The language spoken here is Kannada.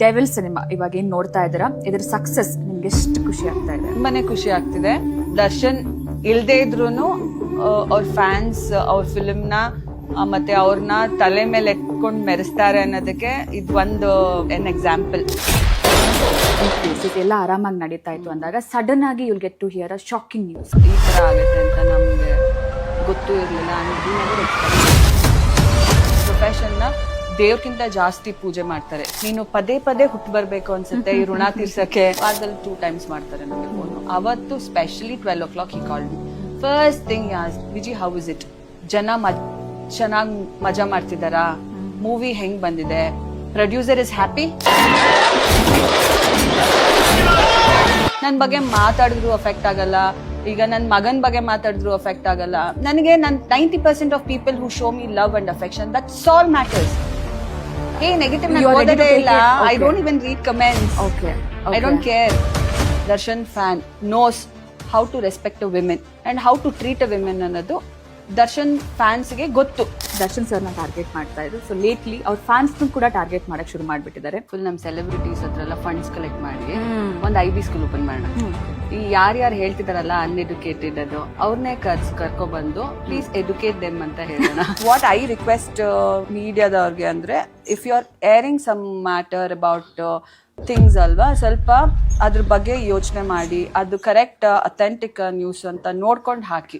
ಡೆವಿಲ್ ಸಿನಿಮಾ ಇವಾಗ ಏನ್ ನೋಡ್ತಾ ಇದ್ದೀರಾ? ಇದ್ರ ಸಕ್ಸಸ್ ನಿಮ್ಗೆ ಎಷ್ಟು ಖುಷಿ ಆಗ್ತಾ ಇದೆ? ತುಂಬಾನೇ ಖುಷಿ ಆಗ್ತಿದೆ. ದರ್ಶನ್ ಇಲ್ದೇ ಇದ್ರು ಅವ್ರ ಫ್ಯಾನ್ಸ್ ಅವ್ರ ಫಿಲ್ಮ್ನ ಮತ್ತೆ ಅವ್ರನ್ನ ತಲೆ ಮೇಲೆ ಎತ್ಕೊಂಡು ಮೆರೆಸ್ತಾರೆ ಅನ್ನೋದಕ್ಕೆ ಇದು ಒಂದು ಎನ್ ಎಕ್ಸಾಂಪಲ್ ಎಲ್ಲ ಆರಾಮಾಗಿ ನಡೀತಾ ಇತ್ತು ಅಂದಾಗ ಸಡನ್ ಆಗಿ you'll get to hear a shocking news ಈ ಥರ ಆಗುತ್ತೆ ಅಂತ ನಮಗೆ ಗೊತ್ತೂ ಇರಲಿಲ್ಲ ದೇವ್ರಕ್ಕಿಂತ ಜಾಸ್ತಿ ಪೂಜೆ ಮಾಡ್ತಾರೆ. ನೀನು ಪದೇ ಪದೇ ಹುಟ್ಟು ಬರ್ಬೇಕು ಅನ್ಸುತ್ತೆ, ಈ ಋಣ ತೀರ್ಸಕ್ಕೆ. ವಾರದಲ್ಲಿ ಟೂ ಟೈಮ್ಸ್ ಮಾಡ್ತಾರೆ ನಮಗೆ ಫೋನ್ ಅವತ್ತು ಸ್ಪೆಷಲಿ ಟ್ವೆಲ್ ಓ ಕ್ಲಾಕ್ ಈ call first thing yes Viji how is it ಜನ ಚೆನ್ನಾಗ್ ಮಜಾ ಮಾಡ್ತಿದ್ದಾರಾ? ಮೂವಿ ಹೆಂಗ್ ಬಂದಿದೆ? ಪ್ರೊಡ್ಯೂಸರ್ ಇಸ್ ಹ್ಯಾಪಿ ನನ್ನ ಬಗ್ಗೆ ಮಾತಾಡಿದ್ರು ಅಫೆಕ್ಟ್ ಆಗಲ್ಲ. ಈಗ ನನ್ನ ಮಗನ್ ಬಗ್ಗೆ ಮಾತಾಡಿದ್ರು ಅಫೆಕ್ಟ್ ಆಗಲ್ಲ. ನನಗೆ ನನ್ನ ninety percent of people who show me love and affection that's all matters a negative ನಾನು ಓದೋದೇ ಇಲ್ಲ. I. Don't even read comments okay I don't care Darshan fan knows how to respect a women and how to treat a women ಅನ್ನೋದು ದರ್ಶನ್ ಫ್ಯಾನ್ಸ್ಗೆ ಗೊತ್ತು. ದರ್ಶನ್ ಸರ್ನ ಟಾರ್ಗೆಟ್ ಮಾಡ್ತಾ ಇದ್ರು. ಸೊ ಲೇಟ್ಲಿ ಅವ್ರ ಫ್ಯಾನ್ಸ್ ಕೂಡ ಟಾರ್ಗೆಟ್ ಮಾಡಕ್ ಶುರು ಮಾಡ್ಬಿಟ್ಟಿದ್ದಾರೆ. ಫುಲ್ ನಮ್ಮ ಸೆಲೆಬ್ರಿಟೀಸ್ ಹತ್ರ ಎಲ್ಲ ಫಂಡ್ಸ್ ಕಲೆಕ್ಟ್ ಮಾಡಿ ಒಂದು ಐ ಬಿ ಸ್ಕೂಲ್ ಓಪನ್ ಮಾಡೋಣ. ಈ ಯಾರ್ಯಾರು ಹೇಳ್ತಿದಾರಲ್ಲ ಅನ್ಎಡ್ಯುಕೇಟೆಡ್ ಅದು ಅವ್ರನ್ನೇ ಕರ್ಸ್ ಕರ್ಕೊಬಂದು ಪ್ಲೀಸ್ ಎಜುಕೇಟ್ ದೆಮ್ ಅಂತ ಹೇಳೋಣ. ವಾಟ್ ಐ ರಿಕ್ವೆಸ್ಟ್ ಮೀಡಿಯಾದವ್ರಿಗೆ ಅಂದ್ರೆ if you are airing some matter about things ಅಲ್ವಾ ಸ್ವಲ್ಪ ಅದ್ರ ಬಗ್ಗೆ ಯೋಚನೆ ಮಾಡಿ ಅದು ಕರೆಕ್ಟ್ ಅಥೆಂಟಿಕ್ ನ್ಯೂಸ್ ಅಂತ ನೋಡ್ಕೊಂಡು ಹಾಕಿ.